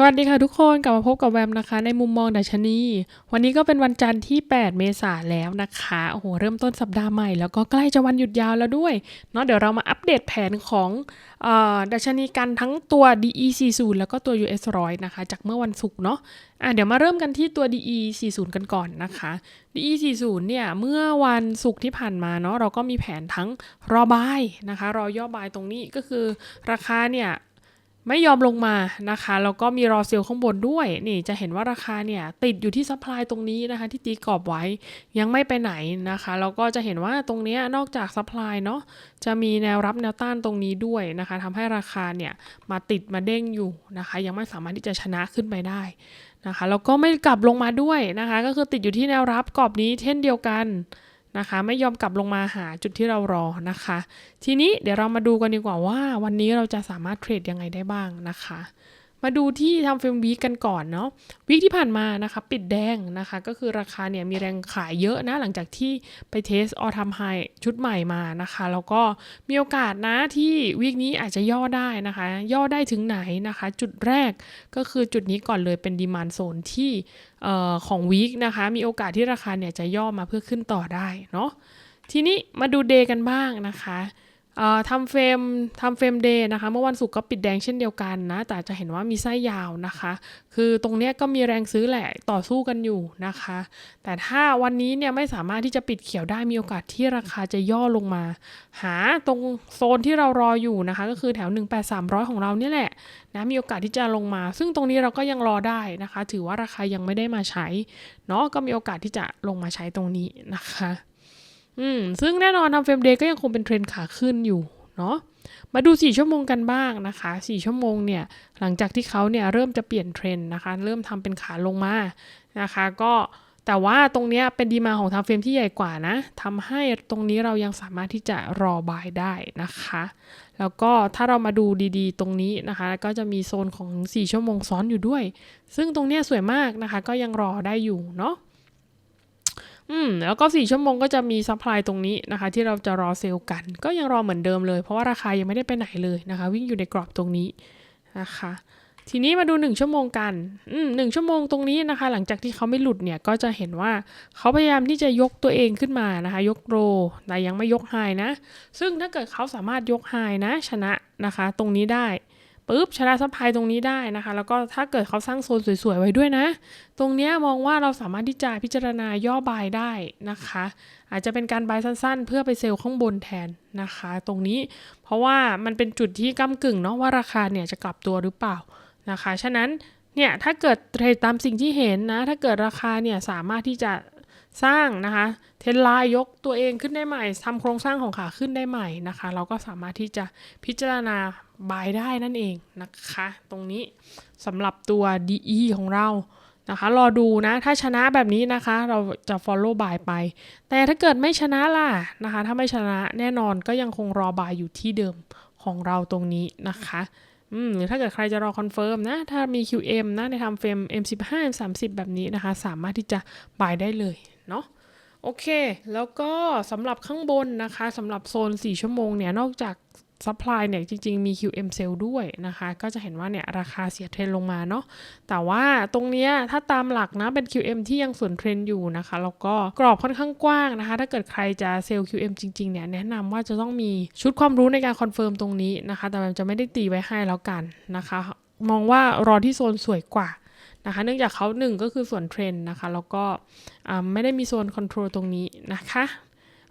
สวัสดีค่ะทุกคนกลับมาพบกับแวมนะคะ ในมุมมองดัชนี วันนี้ก็เป็นวันจันทร์ที่ 8 เมษายนแล้วนะคะโอ้โหเริ่มต้นสัปดาห์ใหม่แล้วก็ใกล้จะวันหยุดยาวแล้วด้วยเนาะเดี๋ยวเรามาอัปเดตแผนของออดัชนีกันทั้งตัว DE 40 แล้วก็ตัว US 100 นะคะ จากเมื่อวันศุกร์เนาะะเดี๋ยวมาเริ่มกันที่ตัว DE 40 กันก่อนนะคะ DE 40 เนี่ยเมื่อวันศุกร์ที่ผ่านมาเนาะเราก็มีแผนทั้งรอบายนะคะ รอย่อบายตรงนี้ก็คือราคาเนี่ย ไม่ยอมลงมานะคะแล้วก็มีรอเซลข้างบนด้วยนี่จะเห็นว่าราคาเนี่ยติดอยู่ที่ซัพพลายตรงนี้นะคะ ที่ตีกรอบไว้ยังไม่ไปไหนนะคะแล้วก็จะเห็นว่าตรงนี้นอกจากซัพพลายเนาะจะมีแนวรับแนวต้านตรงนี้ด้วยนะคะทำให้ราคาเนี่ยมาติดมาเด้งอยู่นะคะ ยังไม่สามารถที่จะชนะขึ้นไปได้นะคะแล้วก็ไม่กลับลงมาด้วยนะคะ ก็คือติดอยู่ที่แนวรับกรอบนี้เช่นเดียวกัน นะคะ ไม่ยอมกลับลงมาหาจุดที่เรารอนะคะ ทีนี้เดี๋ยวเรามาดูกันดีกว่าว่า วันนี้เราจะสามารถเทรดยังไงได้บ้างนะคะ มาดูที่ทำเฟรมวีคกันก่อนเนาะวีคที่ผ่านมานะคะปิดแดงนะคะ ก็คือราคาเนี่ยมีแรงขายเยอะนะ หลังจากที่ไปเทสออทำไฮชุดใหม่มานะคะ แล้วก็มีโอกาสนะที่วีคนี้อาจจะย่อได้นะคะ ย่อได้ถึงไหนนะคะ จุดแรกก็คือจุดนี้ก่อนเลยเป็นดีมานโซนที่ของวีคนะคะ มีโอกาสที่ราคาเนี่ยจะย่อมาเพื่อขึ้นต่อได้เนาะทีนี้มาดูเดย์กันบ้างนะคะ ทำเฟรมทำเฟรมเดย์นะคะ เมื่อวันศุกร์ก็ปิดแดงเช่นเดียวกันนะ แต่จะเห็นว่ามีไส้ยาวนะคะ คือตรงเนี้ยก็มีแรงซื้อแหละต่อสู้กันอยู่นะคะ แต่ถ้าวันนี้เนี่ยไม่สามารถที่จะปิดเขียวได้มีโอกาสที่ราคาจะย่อลงมา หาตรงโซนที่เรารออยู่นะคะ ก็คือแถว 18300 ของเราเนี่ยแหละนะมีโอกาสที่จะลงมา ซึ่งตรงนี้เราก็ยังรอได้นะคะ ถือว่าราคายังไม่ได้มาใช้เนาะก็มีโอกาสที่จะลงมาใช้ตรงนี้นะคะ อืมซึ่งแน่นอนทำเฟรมเดย์ก็ยังคงเป็นเทรนขาขึ้นอยู่เนาะมาดู 4 ชั่วโมงกันบ้างนะคะ 4 ชั่วโมงเนี่ยหลังจากที่เขาเนี่ยเริ่มจะเปลี่ยนเทรนนะคะ เริ่มทำเป็นขาลงมานะคะ ก็แต่ว่าตรงเนี้ยเป็นดีมาของทำเฟรมที่ใหญ่กว่านะทำให้ตรงนี้เรายังสามารถที่จะรอบายได้นะคะ แล้วก็ถ้าเรามาดูดีๆ ตรงนี้นะคะ ก็จะมีโซนของ 4 ชั่วโมงซ้อนอยู่ด้วย ซึ่งตรงเนี้ยสวยมากนะคะ ก็ยังรอได้อยู่เนาะ อืมแล้วก็ 4 ชั่วโมงก็จะมีซัพพลายตรงนี้นะคะ ที่เราจะรอเซลล์กัน ก็ยังรอเหมือนเดิมเลย เพราะว่าราคายังไม่ได้ไปไหนเลยนะคะ วิ่งอยู่ในกรอบตรงนี้นะคะ ทีนี้มาดู 1 ชั่วโมงกันอืมหชั่วโมงตรงนี้นะคะ หลังจากที่เขาไม่หลุดเนี่ยก็จะเห็นว่าเขาพยายามที่จะยกตัวเองขึ้นมานะคะ ยกโรแต่ยังไม่ยกไฮนะ ซึ่งถ้าเกิดเขาสามารถยกไฮนะชนะนะคะ ตรงนี้ได้ ปุ๊บชนะซัพพลายตรงนี้ได้นะคะ แล้วก็ถ้าเกิดเขาสร้างโซนสวยๆ ไว้ด้วยนะ ตรงนี้มองว่าเราสามารถที่จะพิจารณาย่อบายได้นะคะ อาจจะเป็นการบายสั้นๆ เพื่อไปเซลล์ข้างบนแทนนะคะ ตรงนี้เพราะว่ามันเป็นจุดที่ก้ากึ่งเนาะว่าราคาเนี่ยจะกลับตัวหรือเปล่านะคะ ฉะนั้นเนี่ยถ้าเกิดเทรดตามสิ่งที่เห็นนะ ถ้าเกิดราคาเนี่ยสามารถที่จะ สร้างนะคะ เทนไลน์ยกตัวเองขึ้นได้ใหม่ทำโครงสร้างของขาขึ้นได้ใหม่นะคะ เราก็สามารถที่จะพิจารณาบายได้นั่นเองนะคะ ตรงนี้สำหรับตัว DE ของเรานะคะรอดูนะ ถ้าชนะแบบนี้นะคะ เราจะ follow buy ไป แต่ถ้าเกิดไม่ชนะล่ะนะคะ ถ้าไม่ชนะแน่นอนก็ยังคงรอบายอยู่ที่เดิมของเราตรงนี้นะคะอืมหรือถ้าเกิดใครจะรอคอนเฟิร์มนะ ถ้ามี QM นะในทำเฟรม M15 M30 แบบนี้นะคะ สามารถที่จะบายได้เลย เนาะโอเค แล้วก็สำหรับข้างบนนะคะสำหรับโซน 4 ชั่วโมงเนี่ย นอกจากซัพพลายเนี่ยจริง ๆ มี QM Sale ด้วยนะคะ ก็จะเห็นว่าเนี่ยราคาเสียเทรนลงมาเนาะแต่ว่าตรงเนี้ยถ้าตามหลักนะเป็น QM ที่ยังส่วนเทรนอยู่นะคะ แล้วก็กรอบค่อนข้างกว้างนะคะ ถ้าเกิดใครจะเซลล์ QM จริง ๆ เนี่ย แนะนำว่าจะต้องมีชุดความรู้ในการคอนเฟิร์มตรงนี้นะคะ แต่มันจะไม่ได้ตีไว้ให้แล้วกันนะคะ มองว่ารอที่โซนสวยกว่า นะคะ เนื่องจากเขาหนึ่งก็คือส่วนเทรนนะคะ แล้วก็ไม่ได้มีโซนคอนโทรลตรงนี้นะคะ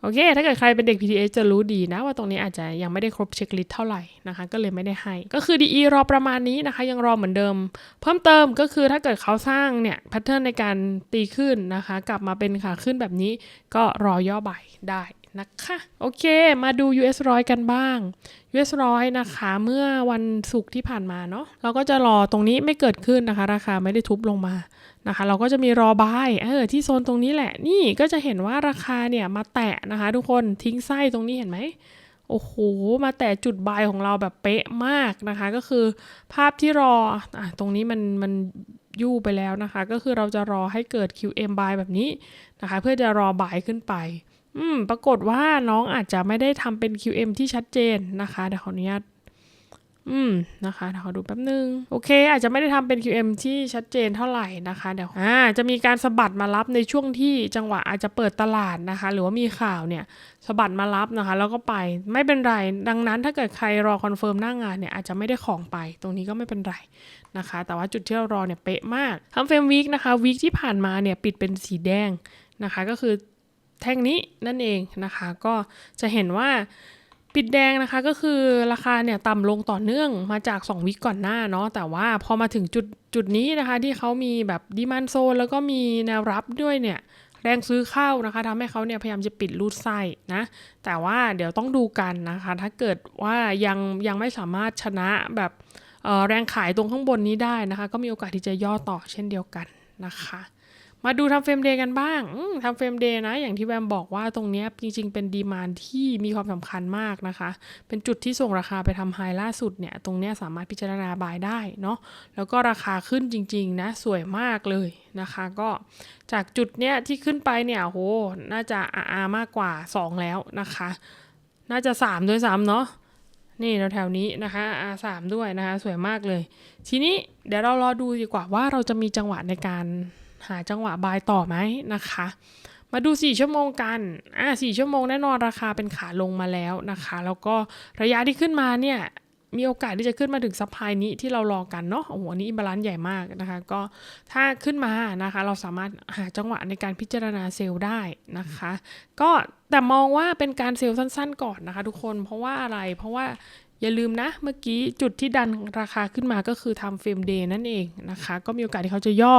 โอเค ถ้าเกิดใครเป็นเด็ก PTS จะรู้ดีนะว่าตรงนี้อาจจะยังไม่ได้ครบเช็คลิสต์เท่าไหร่นะคะ ก็เลยไม่ได้ให้ ก็คือ DE รอประมาณนี้นะคะ ยังรอเหมือนเดิม เพิ่มเติมก็คือถ้าเกิดเขาสร้างเนี่ยแพทเทิร์นในการตีขึ้นนะคะ กลับมาเป็นขาขึ้นแบบนี้ก็รอย่อบ่ายได้ นะคะโอเค มาดู US ร้อยกันบ้าง US ร้อยนะคะ เมื่อวันศุกร์ที่ผ่านมาเนาะเราก็จะรอตรงนี้ไม่เกิดขึ้นนะคะ ราคาไม่ได้ทุบลงมานะคะ เราก็จะมีรอบายเออที่โซนตรงนี้แหละ นี่ก็จะเห็นว่าราคาเนี่ยมาแตะนะคะ ทุกคนทิ้งไส้ตรงนี้เห็นไหมโอ้โห มาแต่จุดบายของเราแบบเป๊ะมากนะคะ ก็คือภาพที่รออตรงนี้มันมันยู่ไปแล้วนะคะ ก็คือเราจะรอให้เกิด QM buy แบบนี้นะคะ เพื่อจะรอบายขึ้นไป อืม ปรากฏว่าน้องอาจจะไม่ได้ทำเป็น QM ที่ชัดเจนนะคะเดี๋ยวขออนุญาตอืมนะคะเดี๋ยวขอดูแป๊บนึง โอเค อาจจะไม่ได้ทำเป็น QM ที่ชัดเจนเท่าไหร่นะคะเดี๋ยวอ่าจะมีการสะบัดมารับในช่วงที่จังหวะอาจจะเปิดตลาดนะคะ หรือว่ามีข่าวเนี่ยสะบัดมารับนะคะ แล้วก็ไปไม่เป็นไร ดังนั้นถ้าเกิดใครรอคอนเฟิร์มหน้างานเนี่ยอาจจะไม่ได้ของไป ตรงนี้ก็ไม่เป็นไรนะคะ แต่ว่าจุดที่เรารอเนี่ยเป๊ะมากทำเฟรมวีคนะคะวีคที่ผ่านมาเนี่ยปิดเป็นสีแดงนะคะ ก็คือ แท่งนี้นั่นเองนะคะ ก็จะเห็นว่าปิดแดงนะคะก็คือราคาเนี่ยต่ำลงต่อเนื่องมาจาก 2 วิกก่อนหน้าเนาะแต่ว่าพอมาถึงจุดจุดนี้นะคะ ที่เขามีแบบดีมันโซนแล้วก็มีแนวรับด้วยเนี่ยแรงซื้อเข้านะคะทำให้เขาเนี่ยพยายามจะปิดรูดไส้นะแต่ว่าเดี๋ยวต้องดูกันนะคะ ถ้าเกิดว่ายังยังไม่สามารถชนะแบบแรงขายตรงข้างบนนี้ได้นะคะ ก็มีโอกาสที่จะย่อต่อเช่นเดียวกันนะคะ มาดูทำเฟรมเดย์กันบ้างทำเฟรมเดย์นะ อย่างที่แวมบอกว่าตรงนี้จริง ๆ เป็นดีมานที่มีความสำคัญมากนะคะ เป็นจุดที่ส่งราคาไปทำไฮล่าสุดเนี่ย ตรงนี้สามารถพิจารณาบายได้เนาะ แล้วก็ราคาขึ้นจริง ๆ นะ สวยมากเลยนะคะ ก็จากจุดเนี้ยที่ขึ้นไปเนี่ยโห น่าจะอามากกว่า 2 แล้วนะคะ น่าจะ 3 ด้วยซ้ำเนาะนี่แถวๆนี้นะคะ R3 ด้วยนะคะ สวยมากเลย ทีนี้เดี๋ยวเรารอดูดีกว่าว่าเราจะมีจังหวะในการ หาจังหวะบายต่อไหมนะคะ มาดู 4 ชั่วโมงกัน อ่า4ชั่วโมงแน่นอนราคาเป็นขาลงมาแล้วนะคะ แล้วก็ระยะที่ขึ้นมาเนี่ยมีโอกาสที่จะขึ้นมาถึงซัพพลายนี้ที่เรารอกันเนาะโอ้โหนนี้อิมบาลานซ์ใหญ่มากนะคะ ก็ถ้าขึ้นมานะคะ เราสามารถหาจังหวะในการพิจารณาเซลล์ได้นะคะ ก็แต่มองว่าเป็นการเซลล์สั้นๆ ก่อนนะคะ ทุกคนเพราะว่าอะไรเพราะว่า อย่าลืมนะ เมื่อกี้จุดที่ดันราคาขึ้นมาก็คือทำเฟรมเดย์นั่นเองนะคะ ก็มีโอกาสที่เขาจะย่อ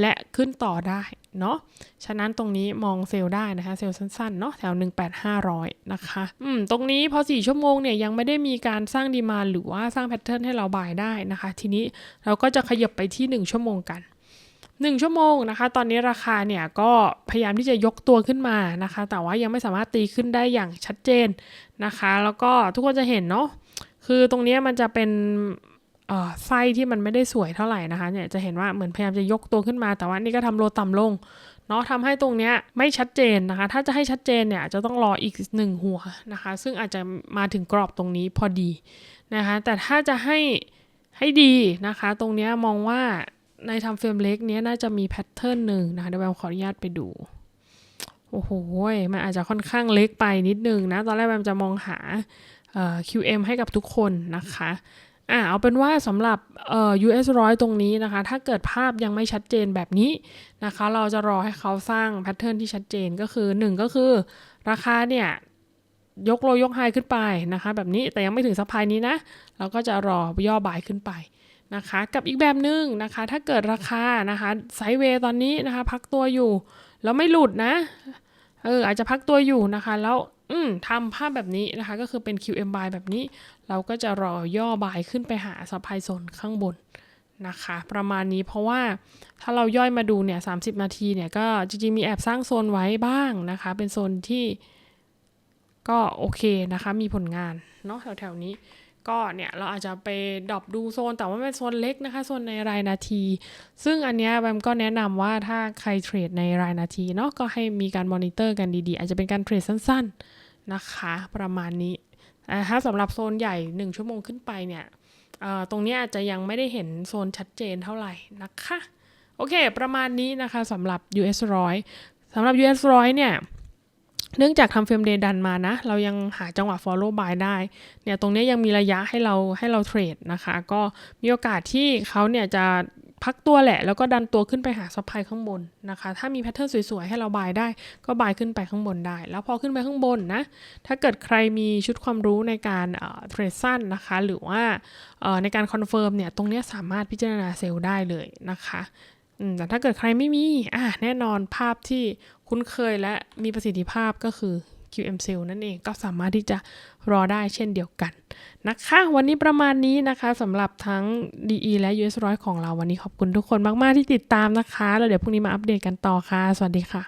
และขึ้นต่อได้เนาะฉะนั้นตรงนี้มองเซลล์ได้นะคะ เซลล์สั้นๆเนาะแถว 18500 นะคะอืมตรงนี้พอ 4 ชั่วโมงเนี่ยยังไม่ได้มีการสร้างดีมาหรือว่าสร้างแพทเทิร์นให้เราบายได้นะคะ ทีนี้เราก็จะขยับไปที่ 1 ชั่วโมงกัน1 ชั่วโมงนะคะ ตอนนี้ราคาเนี่ยก็พยายามที่จะยกตัวขึ้นมานะคะ แต่ว่ายังไม่สามารถตีขึ้นได้อย่างชัดเจนนะคะ แล้วก็ทุกคนจะเห็นเนาะ คือตรงนี้มันจะเป็นไส้ที่มันไม่ได้สวยเท่าไหร่นะคะเนี่ยจะเห็นว่าเหมือนพยายามจะยกตัวขึ้นมา แต่ว่านี่ก็ทำโลต่ำลงเนาะทำให้ตรงเนี้ยไม่ชัดเจนนะคะ ถ้าจะให้ชัดเจนเนี่ยจะต้องรออีกหนึ่งหัวนะคะ ซึ่งอาจจะมาถึงกรอบตรงนี้พอดีนะคะ แต่ถ้าจะให้ให้ดีนะคะ ตรงเนี้ยมองว่าในทำเฟรมเล็กเนี้ยน่าจะมีแพทเทิร์นหนึ่งนะคะเดี๋ยวแบมขออนุญาตไปดู โอ้โหมันอาจจะค่อนข้างเล็กไปนิดนึงนะ ตอนแรกแบมจะมองหา QM ให้กับทุกคนนะคะอ่าเอาเป็นว่าสำหรับ US ร้อยตรงนี้นะคะ ถ้าเกิดภาพยังไม่ชัดเจนแบบนี้นะคะ เราจะรอให้เขาสร้างแพทเทิร์นที่ชัดเจนก็คือ 1 ก็คือราคาเนี่ยยกโลยกไฮขึ้นไปนะคะ แบบนี้แต่ยังไม่ถึงซัพพายนี้นะ เราก็จะรอย่อบายขึ้นไปนะคะ กับอีกแบบหนึ่งนะคะ ถ้าเกิดราคานะคะไซด์เวย์ตอนนี้นะคะ พักตัวอยู่ แล้วไม่หลุดนะ เอออาจจะพักตัวอยู่นะคะ แล้วอืมทำภาพแบบนี้นะคะ ก็คือเป็น QM buy แบบนี้ เราก็จะรอย่อบายขึ้นไปหาซัพพลายโซนข้างบนนะคะ ประมาณนี้เพราะว่าถ้าเราย่อยมาดูเนี่ย 30 นาทีเนี่ย ก็จริงๆ มีแอบสร้างโซนไว้บ้างนะคะ เป็นโซนที่ก็โอเคนะคะ มีผลงานเนาะแถวๆนี้ ก็เนี่ยเราอาจจะไปดรอปดูโซน แต่ว่าเป็นโซนเล็กนะคะ โซนในรายนาที ซึ่งอันเนี้ยแบมก็แนะนำว่าถ้าใครเทรดในรายนาทีเนาะก็ให้มีการมอนิเตอร์กันดีๆ อาจจะเป็นการเทรดสั้นๆนะคะ ประมาณนี้อ่าถ้าสำหรับโซนใหญ่ 1 ชั่วโมงขึ้นไปเนี่ยตรงนี้อาจจะยังไม่ได้เห็นโซนชัดเจนเท่าไหร่นะคะ โอเค ประมาณนี้นะคะสำหรับ US 100สำหรับ US 100เนี่ย เนื่องจากทำเฟรมเดย์ดันมานะ เรายังหาจังหวะ follow buy ได้ เนี่ยตรงนี้ยังมีระยะให้เราให้เราเทรดนะคะ ก็มีโอกาสที่เขาเนี่ยจะพักตัวแหละ แล้วก็ดันตัวขึ้นไปหาซัพพลายข้างบนนะคะ ถ้ามีแพทเทิร์นสวยๆ ให้เราบายได้ ก็บายขึ้นไปข้างบนได้ แล้วพอขึ้นไปข้างบนนะ ถ้าเกิดใครมีชุดความรู้ในการเทรดสั้นนะคะ หรือว่าในการคอนเฟิร์มเนี่ย ตรงนี้สามารถพิจารณาเซลล์ได้เลยนะคะ แต่ถ้าเกิดใครไม่มีอะแน่นอนภาพที่คุ้นเคยและมีประสิทธิภาพก็คือ QM Cell นั่นเองก็สามารถที่จะรอได้เช่นเดียวกันนะคะ วันนี้ประมาณนี้นะคะสำหรับทั้ง DE และ US ร้อยของเราวันนี้ขอบคุณทุกคนมาก ๆ ที่ติดตามนะคะ แล้วเดี๋ยวพรุ่งนี้มาอัปเดตกันต่อค่ะ สวัสดีค่ะ